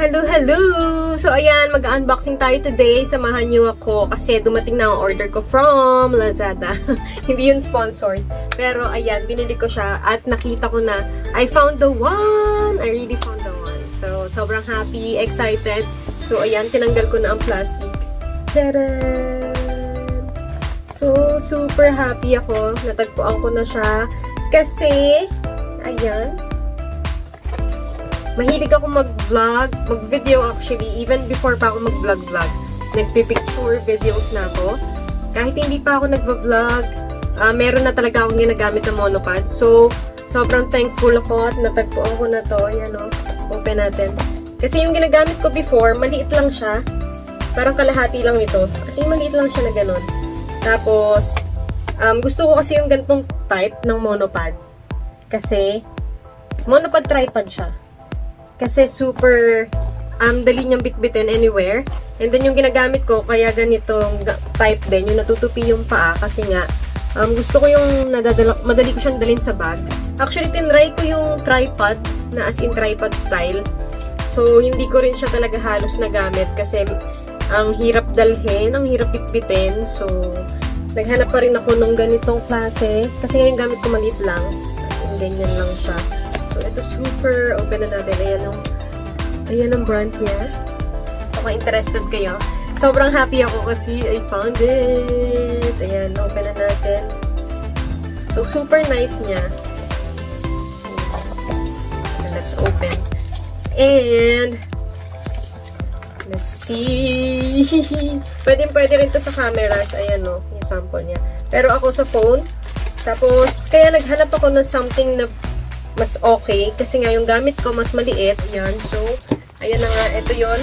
Hello, hello! So, ayan, mag-unboxing tayo today. Samahan niyo ako kasi dumating na ang order ko from Lazada. Hindi yun sponsored. Pero, ayan, binili ko siya at nakita ko na I found the one! I really found the one. So, sobrang happy, excited. So, ayan, tinanggal ko na ang plastic. Tadaan! So, super happy ako. Natagpuan ko na siya. Kasi, ayan, mahilig ako mag-vlog, mag-video actually, even before pa ako mag-vlog-vlog. Nagpipicture videos na ako. Kahit hindi pa ako nag-vlog, ah, meron na talaga akong ginagamit na monopod. So, sobrang thankful ako at natagpuan ko na to. Ayan o, open natin. Kasi yung ginagamit ko before, maliit lang siya. Parang kalahati lang ito. Kasi maliit lang siya na ganun. Tapos, um, gusto ko kasi yung ganitong type ng monopod. Kasi, monopod tripod siya. Kasi super um, dali niyang bitbitin anywhere. And then yung ginagamit ko, kaya ganitong ga- type din, yung natutupi yung paa kasi nga, um, gusto ko yung madali ko siyang dalhin sa bag. Actually, tinry ko yung tripod, na as in tripod style. So, hindi ko rin siya talaga halos nagamit kasi ang hirap dalhin, ang hirap bitbitin. So, naghanap pa rin ako ng ganitong klase. Kasi ngayon gamit ko maliit lang. As ganyan lang siya. Ito super open na natin. Ayan ang, ayan ang brand niya. So, kung interested kayo. Sobrang happy ako kasi I found it. Ayan, open na natin. So, super nice niya. And let's open. And, let's see. pwede pwede rin to sa cameras. Ayan no, yung sample niya. Pero ako sa phone. Tapos, kaya naghanap ako ng something na mas okay. Kasi nga, yung gamit ko mas maliit. Yan. So, ayan na nga. Ito yon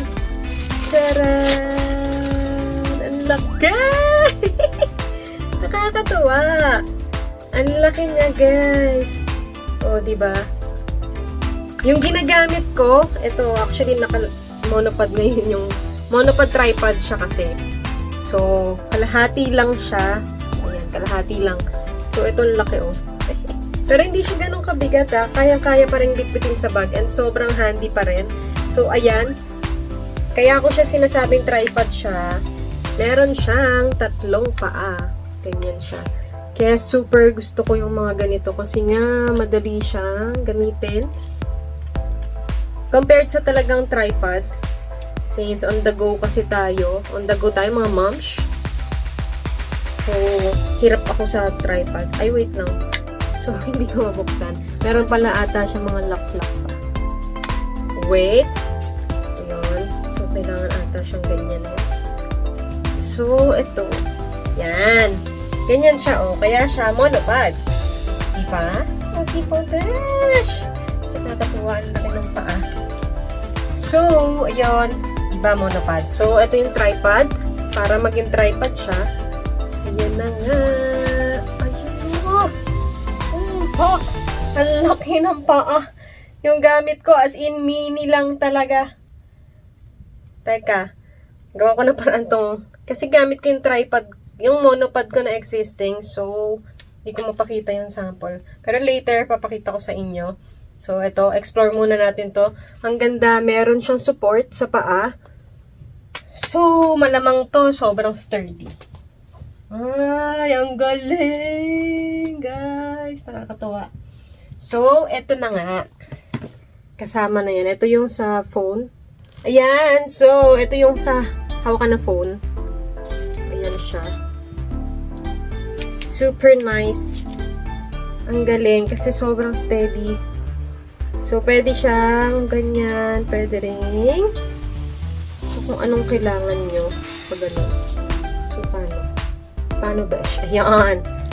Taran! Ang laki! Nakakatuwa! Ang laki niya, guys. O, di ba? Yung ginagamit ko, ito, actually, naka monopod ngayon yung monopod tripod siya kasi. So, kalahati lang siya. Ayan, kalahati lang. So, ito ang laki, oh. Pero hindi siya ganun kabigat, ah. Kayang-kaya pa rin bitbitin sa bag and sobrang handy pa rin. So, ayan. Kaya ako siya sinasabing tripod siya. Meron siyang tatlong paa. Ganyan siya. Kaya super gusto ko yung mga ganito kasi nga madali siyang gamitin. Compared sa talagang tripod, since on the go kasi tayo, on the go tayo mga moms. So, hirap ako sa tripod. Ay, wait lang. So, hindi ko mabuksan. Meron pala ata siya mga lock-lock pa. Wait. Ayun. So, kailangan ata siyang ganyan. eh. So, ito. Yan. Ganyan siya, oh. Kaya siya monopod. Diba? Oh, diba, gosh? Nakakatuwa ang laki ng paa. So, ayun. Diba, monopod? So, ito yung tripod. Para maging tripod siya. Ayan na nga. Oh, ang laki ng paa. Yung gamit ko, as in, mini lang talaga. Teka. Gawa ko na parang tong... Kasi gamit ko yung tripod, yung monopod ko na existing. So, hindi ko mapakita yung sample. Pero later, papakita ko sa inyo. So, ito, explore muna natin to. Ang ganda, meron siyang support sa paa. So, malamang to, sobrang sturdy. Ay, ang galing! Guys, nakakatawa. So, ito na nga. Kasama na yan. Ito yung sa phone. Ayan. So, ito yung sa hawakan na phone. Ayan siya. Super nice. Ang galing kasi sobrang steady. So, pwede siyang ganyan. Pwede rin. So, kung anong kailangan nyo. Pag ano. So, paano? Paano ba siya? Ayan.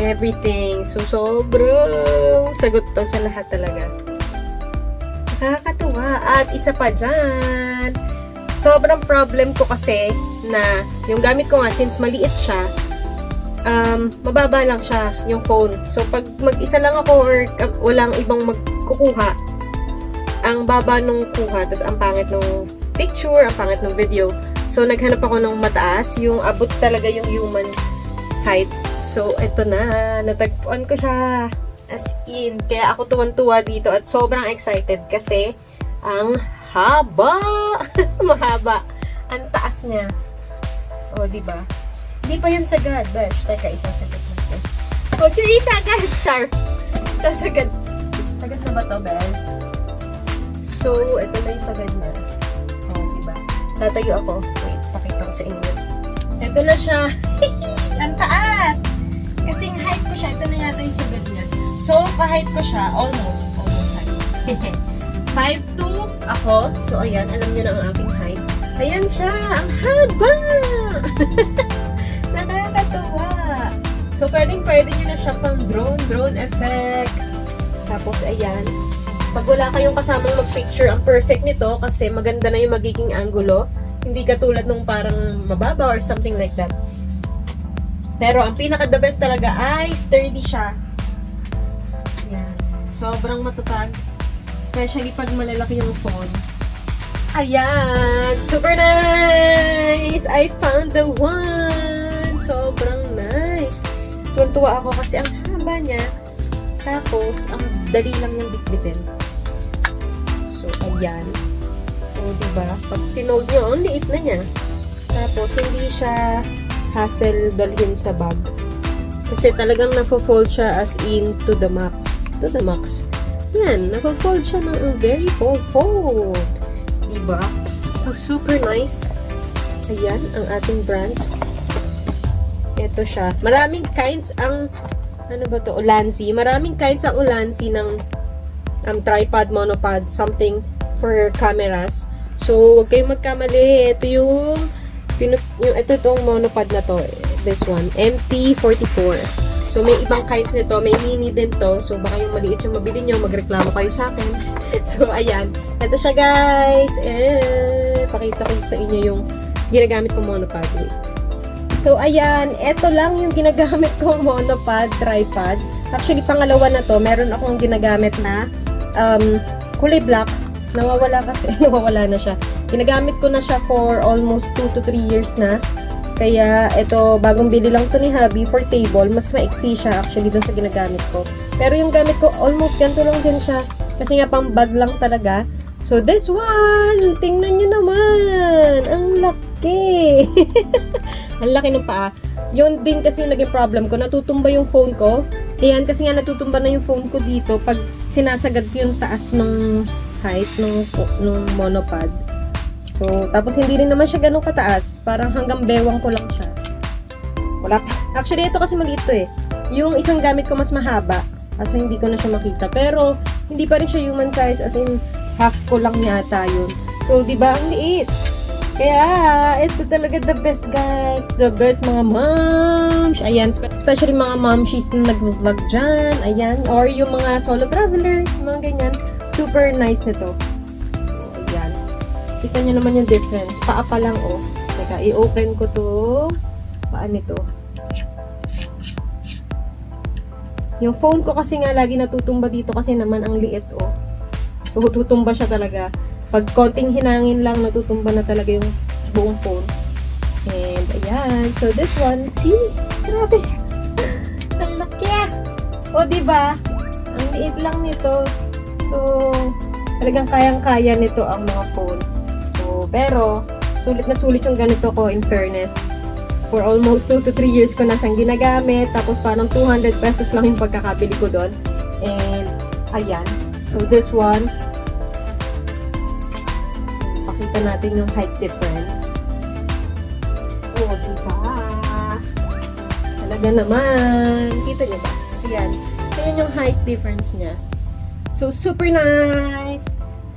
Everything. So, sobrang sagot to sa lahat talaga. Nakakatuwa. At isa pa dyan. Sobrang problem ko kasi na yung gamit ko nga since maliit siya, um, mababa lang siya yung phone. So, pag mag-isa lang ako or ka- walang ibang magkukuha, ang baba nung kuha, tapos ang pangit nung picture, ang pangit nung video. So, naghanap ako ng mataas, yung abot talaga yung human height. So, eto na, natagpuan ko siya. As in, kaya ako tuwan-tuwa dito at sobrang excited kasi ang haba! Mahaba. Ang taas niya. O, di ba? Hindi pa yan sagad, besh. Teka, isasagad natin. Okay, isagad! Char! Sasagad. Sagad na ba to, besh? So, ito na yung sagad niya. O, di ba? Tatayo ako. Wait, pakita ko sa inyo. Ito na siya. Ang taas! So, pa-height ko siya. Almost. Almost height. 5'2 ako. So, ayan. Alam niyo na ang aking height. Ayan siya. Ang haba! Nakakatawa. So, pwedeng pwede nyo na siya pang drone, drone effect. Tapos, ayan. Pag wala kayong kasamang mag-picture, ang perfect nito kasi maganda na yung magiging angulo. Hindi katulad nung parang mababa or something like that. Pero ang pinaka-the best talaga ay sturdy siya. Sobrang matatag. Especially pag malalaki yung phone. Ayan! Super nice! I found the one! Sobrang nice! Tuwan-tuwa ako kasi ang haba niya. Tapos, ang dali lang niyang bitbitin. So, ayan. O, diba? Pag tinold nyo, ang liit na niya. Tapos, hindi siya hassle dalhin sa bag. Kasi talagang nafo-fold siya as in to the max. To the max. Yan, nafo-fold siya ng very fold fold. Diba? So, super nice. Ayan, ang ating brand. Ito siya. Maraming kinds ang, ano ba to, Ulanzi. Maraming kinds ang Ulanzi ng um, tripod, monopod, something for cameras. So, huwag kayong magkamali. Ito yung, yung ito itong monopod na to. This one. MT44. So, may ibang kinds nito. May mini din to. So, baka yung maliit yung mabili nyo, magreklamo kayo sa akin. so, ayan. Ito siya, guys. Eh, pakita ko sa inyo yung ginagamit monopod. Wait. So, ayan. Ito lang yung ginagamit kong monopod, tripod. Actually, pangalawa na to. Meron akong ginagamit na um, kulay black. Nawawala kasi. nawawala na siya. Ginagamit ko na siya for almost 2 to 3 years na. Kaya, ito, bagong bili lang to ni Hubby for table. Mas maiksi siya actually dun sa ginagamit ko. Pero yung gamit ko, almost ganito lang din siya. Kasi nga, pang bag lang talaga. So, this one! Tingnan nyo naman! Ang laki! Ang laki ng paa. Yun din kasi yung naging problem ko. Natutumba yung phone ko. Ayan, kasi nga natutumba na yung phone ko dito pag sinasagad ko yung taas ng height ng, ng monopod. So, tapos hindi rin naman siya ganun kataas. Parang hanggang bewang ko lang siya. Wala pa. Actually, ito kasi maliit to eh. Yung isang gamit ko mas mahaba. Kaso hindi ko na siya makita. Pero, hindi pa rin siya human size. As in, half ko lang yata yun. So, di ba? Ang liit. Kaya, ito talaga the best, guys. The best mga moms. Ayan, spe- especially mga momshies na nag-vlog dyan. Ayan. Or yung mga solo travelers, mga ganyan. Super nice nito. Kita nyo naman yung difference. Paa pa lang, oh. Teka, i-open ko to. Paa nito. Yung phone ko kasi nga lagi natutumba dito kasi naman ang liit, oh. So, tutumba siya talaga. Pag konting hinangin lang, natutumba na talaga yung buong phone. And, ayan. So, this one, see? Grabe. ang laki ah. O, diba? Ang liit lang nito. So, talagang kayang-kaya nito ang mga phone. Pero, sulit na sulit yung ganito ko in fairness. For almost 2 to 3 years ko na siyang ginagamit. Tapos parang 200 pesos lang yung pagkakabili ko doon. And, ayan. So, this one, pakita natin yung height difference. Oh, diba? Talaga naman. Kita niyo ba? Ayan. Ayan yung height difference niya. So, super nice!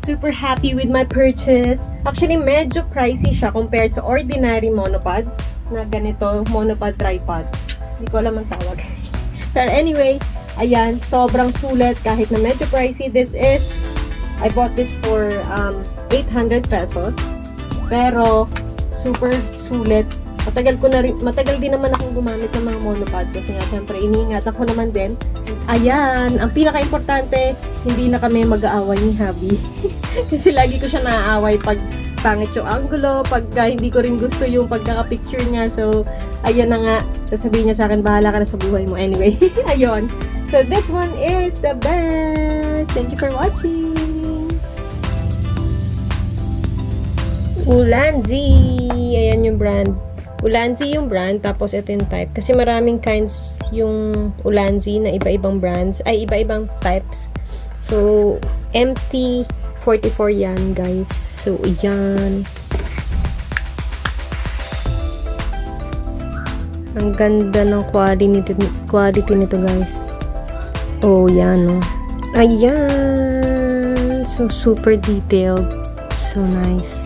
Super happy with my purchase. Actually, medyo pricey siya compared sa ordinary monopod na ganito, monopod tripod. Hindi ko alam ang tawag. Pero anyway, ayan, sobrang sulit kahit na medyo pricey. This is, I bought this for um, 800 pesos. Pero, super sulit. Matagal ko na rin, matagal din naman akong gumamit ng mga monopod kasi nga syempre iniingatan ko naman din. Ayan, ang pinaka-importante, hindi na kami mag-aaway ni Habi. kasi lagi ko siya naaaway pag pangit yung angulo, pag uh, hindi ko rin gusto yung pagkaka-picture niya. So, ayan na nga, sasabihin niya sa akin, bahala ka na sa buhay mo. Anyway, ayun. So, this one is the best. Thank you for watching. Ulanzi! Ayan yung brand. Ulanzi yung brand, tapos ito yung type. Kasi maraming kinds yung Ulanzi na iba-ibang brands, ay iba-ibang types. So, MT44 yan, guys. So, yan. Ang ganda ng quality nito, quality nito guys. Oh, yan, oh. Ayan! So, super detailed. So nice.